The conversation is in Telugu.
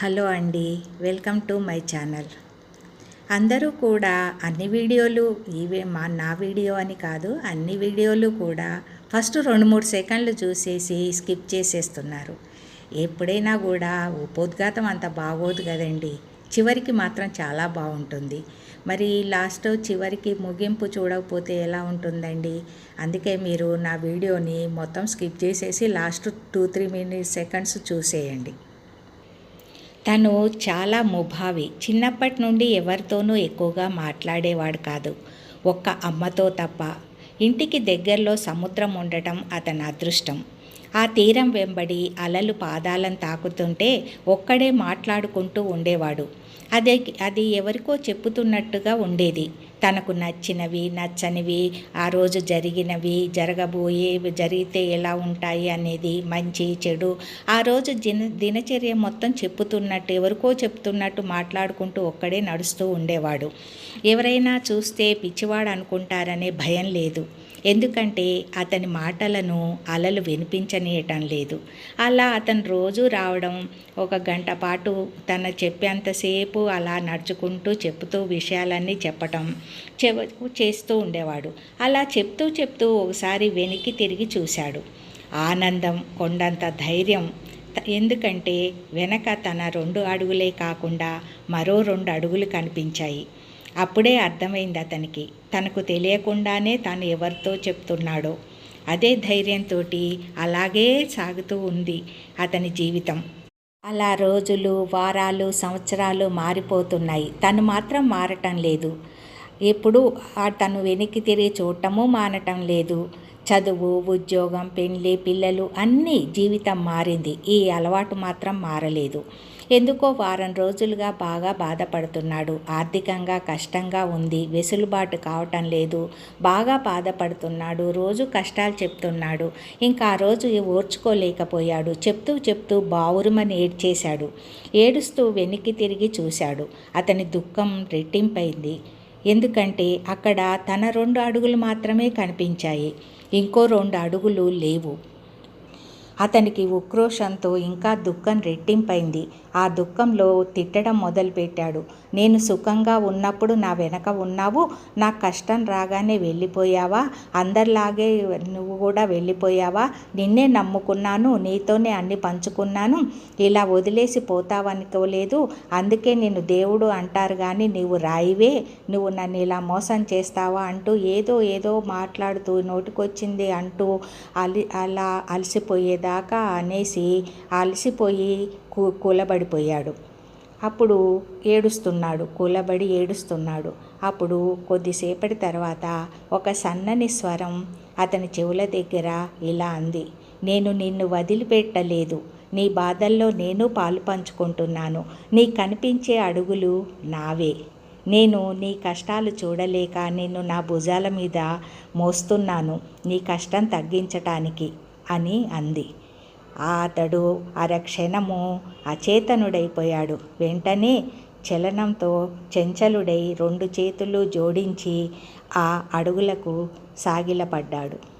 హలో అండి వెల్కమ్ టు మై ఛానల్. అందరూ కూడా అన్ని వీడియోలు ఇవే మా నా వీడియో అని కాదు అన్ని వీడియోలు కూడా ఫస్ట్ రెండు మూడు సెకండ్లు చూసేసి స్కిప్ చేసేస్తున్నారు. ఎప్పుడైనా కూడా ఉపోద్ఘాతం అంత బాగోదు కదండి. చివరికి మాత్రం చాలా బాగుంటుంది. మరి లాస్ట్ చివరికి ముగింపు చూడకపోతే ఎలా ఉంటుందండి? అందుకే మీరు నా వీడియోని మొత్తం స్కిప్ చేసేసి last two three minutes seconds చూసేయండి. తను చాలా ముభావి. చిన్నప్పటి నుండి ఎవరితోనూ ఎక్కువగా మాట్లాడేవాడు కాదు. ఒక్క అమ్మతో తప్ప ఇంటికి దగ్గరలో సముద్రం ఉండటం అతని అదృష్టం. ఆ తీరం వెంబడి అలలు పాదాలను తాకుతుంటే ఒక్కడే మాట్లాడుకుంటూ ఉండేవాడు. అదే అది ఎవరికో చెప్పుతున్నట్టుగా ఉండేది. తనకు నచ్చినవి నచ్చనివి ఆ రోజు జరిగినవి జరగబోయే జరిగితే ఎలా ఉంటాయి అనేది మంచి చెడు. ఆ రోజు దిన దినచర్య మొత్తం చెప్పుతున్నట్టు ఎవరికో చెప్తున్నట్టు మాట్లాడుకుంటూ ఒక్కడే నడుస్తూ ఉండేవాడు. ఎవరైనా చూస్తే పిచ్చివాడు అనుకుంటారనే భయం లేదు. ఎందుకంటే అతని మాటలను అలలు వినిపించనీయటం లేదు. అలా అతను రోజు రావడం ఒక గంట పాటు తన చెప్పేంతసేపు అలా నడుచుకుంటూ చెప్తూ విషయాలన్నీ చెప్పటం చేస్తూ ఉండేవాడు. అలా చెప్తూ చెప్తూ ఒకసారి వెనక్కి తిరిగి చూశాడు. ఆనందం కొండంత ధైర్యం ఎందుకంటే వెనక తన రెండు అడుగులే కాకుండా మరో రెండు అడుగులు కనిపించాయి. అప్పుడే అర్థమైంది అతనికి. తనకు తెలియకుండానే తను ఎవరితో చెప్తున్నాడో. అదే ధైర్యంతో అలాగే సాగుతూ ఉంది అతని జీవితం. అలా రోజులు వారాలు సంవత్సరాలు మారిపోతున్నాయి. తను మాత్రం మారటం లేదు. ఎప్పుడు తను వెనక్కి తిరిగి చూడటము మానటం లేదు. చదువు ఉద్యోగం పెళ్ళి పిల్లలు అన్నీ జీవితం మారింది. ఈ అలవాటు మాత్రం మారలేదు. ఎందుకో వారం రోజులుగా బాగా బాధపడుతున్నాడు. ఆర్థికంగా కష్టంగా ఉంది. వెసులుబాటు కావటం లేదు. బాగా బాధపడుతున్నాడు. రోజు కష్టాలు చెప్తున్నాడు. ఇంకా ఆ రోజు ఓర్చుకోలేకపోయాడు. చెప్తూ చెప్తూ బావురుమని ఏడ్చేశాడు. ఏడుస్తూ వెనక్కి తిరిగి చూశాడు. అతని దుఃఖం రెట్టింపైంది. ఎందుకంటే అక్కడ తన రెండు అడుగులు మాత్రమే కనిపించాయి. ఇంకో రెండు అడుగులు లేవు. అతనికి ఉక్రోషంతో ఇంకా దుఃఖం రెట్టింపైంది. ఆ దుఃఖంలో తిట్టడం మొదలుపెట్టాడు. నేను సుఖంగా ఉన్నప్పుడు నా వెనక ఉన్నావు. నా కష్టం రాగానే వెళ్ళిపోయావా? అందరిలాగే నువ్వు కూడా వెళ్ళిపోయావా? నిన్నే నమ్ముకున్నాను. నీతోనే అన్ని పంచుకున్నాను. ఇలా వదిలేసి పోతావనుకోలేదు. అందుకే నేను దేవుడు అంటారు కానీ నీవు రాయివే. నువ్వు నన్ను ఇలా మోసం చేస్తావా? అంటూ ఏదో ఏదో మాట్లాడుతూ నోటికొచ్చింది అంటూ అలి అలా అలసిపోయేదాకా అనేసి అలసిపోయి కూ కూలబడిపోయాడు. అప్పుడు ఏడుస్తున్నాడు కూలబడి ఏడుస్తున్నాడు. అప్పుడు కొద్దిసేపటి తర్వాత ఒక సన్నని స్వరం అతని చెవుల దగ్గర ఇలా అంది. నేను నిన్ను వదిలిపెట్టలేదు. నీ బాధల్లో నేను పాలు పంచుకుంటున్నాను. నీ కనిపించే అడుగులు నావే. నేను నీ కష్టాలు చూడలేక నిన్ను నా భుజాల మీద మోస్తున్నాను. నీ కష్టం తగ్గించటానికి అని అంది. అతడు అరక్షణము అచేతనుడైపోయాడు. వెంటనే చలనంతో చెంచలుడై రెండు చేతులు జోడించి ఆ అడుగులకు సాగిలపడ్డాడు.